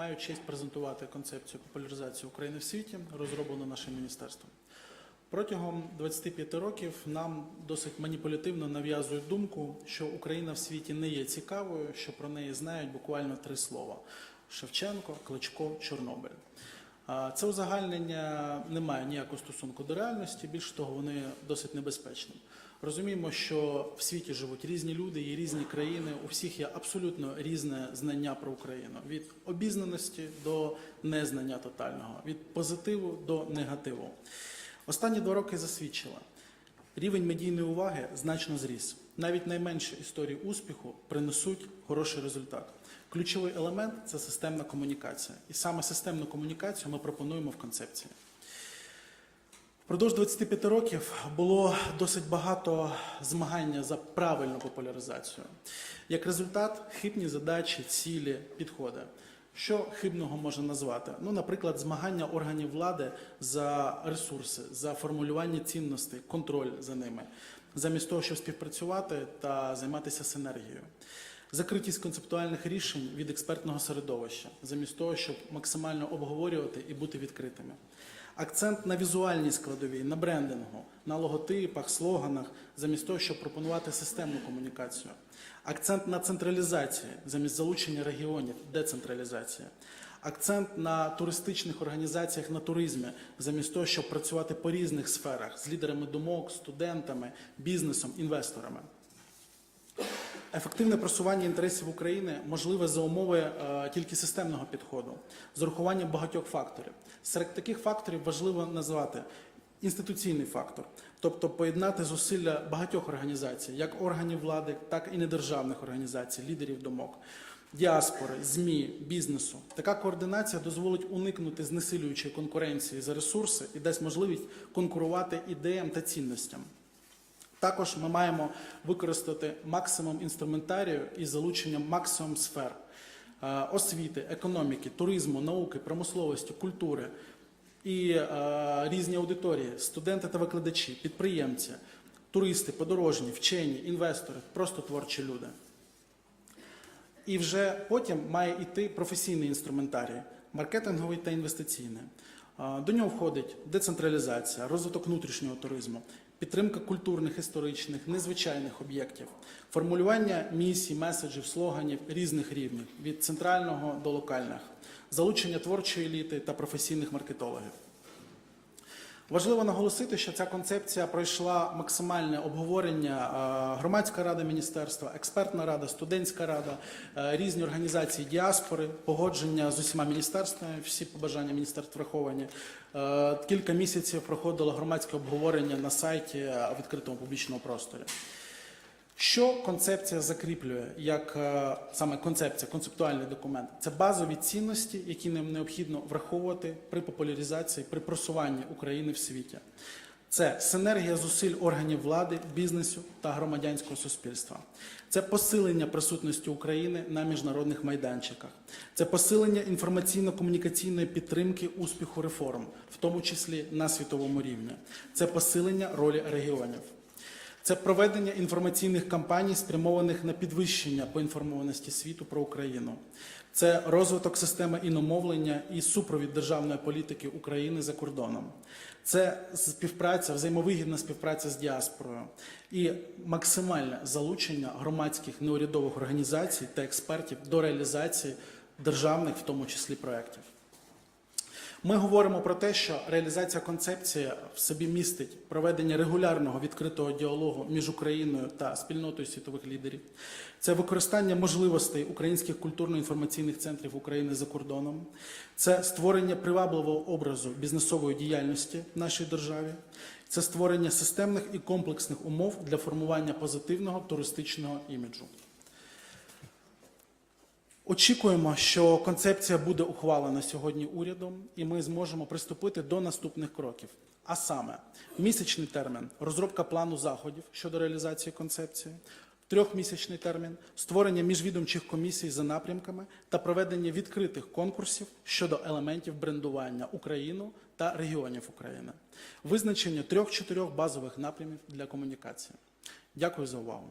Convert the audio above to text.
Маю честь презентувати концепцію популяризації України в світі, розроблену нашим міністерством. Протягом 25 років нам досить маніпулятивно нав'язують думку, що Україна в світі не є цікавою, що про неї знають буквально три слова: Шевченко, Кличко, Чорнобиль. Це узагальнення не має ніякого стосунку до реальності, більше того, вони досить небезпечним. Розуміємо, що в світі живуть різні люди, є різні країни, у всіх є абсолютно різне знання про Україну від обізнаності до незнання тотального, від позитиву до негативу. Останні два роки засвідчила, рівень медійної уваги значно зріс. Навіть найменші історії успіху принесуть хороший результат. Ключовий елемент це системна комунікація. І саме системну комунікацію ми пропонуємо в концепції. Впродовж 25 років було досить багато змагання за правильну популяризацію. Як результат, хибні задачі, цілі, підходи. Що хибного можна назвати? Ну, наприклад, змагання органів влади за ресурси, за формулювання цінностей, контроль за ними, замість того, щоб співпрацювати та займатися синергією. Закритість концептуальних рішень від експертного середовища, замість того, щоб максимально обговорювати і бути відкритими. Акцент на візуальній складовій, на брендингу, на логотипах, слоганах, замість того, щоб пропонувати системну комунікацію. Акцент на централізації, замість залучення регіонів, децентралізація. Акцент на туристичних організаціях на туризмі, замість того, щоб працювати по різних сферах з лідерами думок, студентами, бізнесом, інвесторами. Ефективне просування інтересів України можливе за умови е, тільки системного підходу з урахуванням багатьох факторів. Серед таких факторів важливо назвати інституційний фактор, тобто поєднати зусилля багатьох організацій, як органів влади, так і недержавних організацій, лідерів думок. Діаспори, ЗМІ, бізнесу. Така координація дозволить уникнути знесилюючої конкуренції за ресурси і дасть можливість конкурувати ідеям та цінностям. Також ми маємо використати максимум інструментарію із залученням максимум сфер е, освіти, економіки, туризму, науки, промисловості, культури і е, різні аудиторії, студенти та викладачі, підприємці, туристи, подорожні, вчені, інвестори, просто творчі люди. І вже потім має йти професійний інструментарій, маркетинговий та інвестиційний. До нього входить децентралізація, розвиток внутрішнього туризму, підтримка культурних, історичних, незвичайних об'єктів, формулювання місій, меседжів, слоганів різних рівнів від центрального до локальних, залучення творчої еліти та професійних маркетологів. Важливо наголосити, що ця концепція пройшла максимальне обговорення е, громадська рада міністерства, експертна рада, студентська рада, е, різні організації діаспори, погодження з усіма міністерствами, всі побажання міністерств враховані. Е, Кілька місяців проходило громадське обговорення на сайті відкритому публічному просторі. Що концепція закріплює як е, саме концепція, концептуальний документ? Це базові цінності, які нам необхідно враховувати при популяризації, при просуванні України в світі. Це синергія зусиль органів влади, бізнесу та громадянського суспільства. Це посилення присутності України на міжнародних майданчиках. Це посилення інформаційно-комунікаційної підтримки успіху реформ, в тому числі на світовому рівні. Це посилення ролі регіонів. Це проведення інформаційних кампаній, спрямованих на підвищення поінформованості світу про Україну. Це розвиток системи іномовлення і супровід державної політики України за кордоном. Це співпраця, взаємовигідна співпраця з діаспорою і максимальне залучення громадських неурядових організацій та експертів до реалізації державних, в тому числі проєктів. Ми говоримо про те, що реалізація концепції в собі містить проведення регулярного відкритого діалогу між Україною та спільнотою світових лідерів. Це використання можливостей українських культурно-інформаційних центрів України за кордоном, це створення привабливого образу бізнесової діяльності в нашій державі, це створення системних і комплексних умов для формування позитивного туристичного іміджу. Очікуємо, що концепція буде ухвалена сьогодні урядом, і ми зможемо приступити до наступних кроків. А саме, місячний термін розробка плану заходів щодо реалізації концепції, трьохмісячний термін створення міжвідомчих комісій за напрямками та проведення відкритих конкурсів щодо елементів брендування Україну та регіонів України, визначення трьох-чотирьох базових напрямів для комунікації. Дякую за увагу.